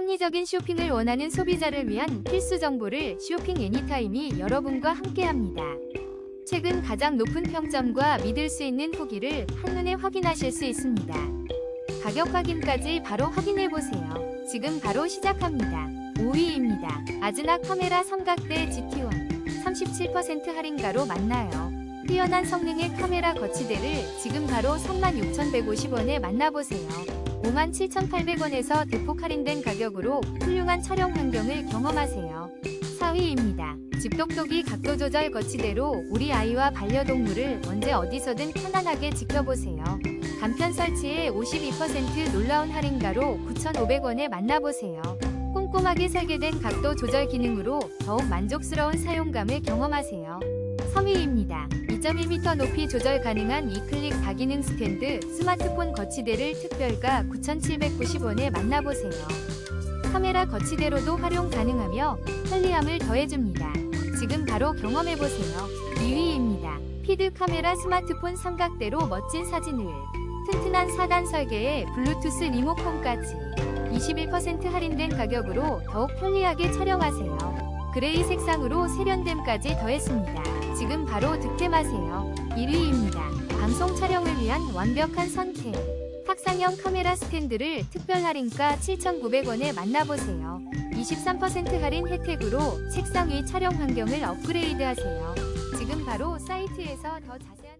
합리적인 쇼핑을 원하는 소비자를 위한 필수 정보를 쇼핑 애니타임이 여러분과 함께합니다. 최근 가장 높은 평점과 믿을 수 있는 후기를 한눈에 확인하실 수 있습니다. 가격 확인까지 바로 확인해 보세요. 지금 바로 시작합니다. 5위입니다. 아즈나 카메라 삼각대 GT1 37% 할인가로 만나요. 뛰어난 성능의 카메라 거치대를 지금 바로 36,150원에 만나보세요. 57,800원에서 대폭 할인된 가격으로 훌륭한 촬영 환경을 경험하세요. 4위입니다. 집독도기 각도 조절 거치대로 우리 아이와 반려동물을 언제 어디서든 편안하게 지켜보세요. 간편 설치에 52% 놀라운 할인가로 9,500원에 만나보세요. 꼼꼼하게 설계된 각도 조절 기능으로 더욱 만족스러운 사용감을 경험하세요. 3위입니다. 2.1m 높이 조절 가능한 이클릭 다기능 스탠드 스마트폰 거치대를 특별가 9,790원에 만나보세요. 카메라 거치대로도 활용 가능하며 편리함을 더해줍니다. 지금 바로 경험해보세요. 2위입니다. 피드 카메라 스마트폰 삼각대로 멋진 사진을 튼튼한 4단 설계에 블루투스 리모컨까지 21% 할인된 가격으로 더욱 편리하게 촬영하세요. 그레이 색상으로 세련됨까지 더했습니다. 지금 바로 득템하세요. 1위입니다. 방송 촬영을 위한 완벽한 선택. 탁상형 카메라 스탠드를 특별 할인가 7,900원에 만나보세요. 23% 할인 혜택으로 책상 위 촬영 환경을 업그레이드하세요. 지금 바로 사이트에서 더 자세한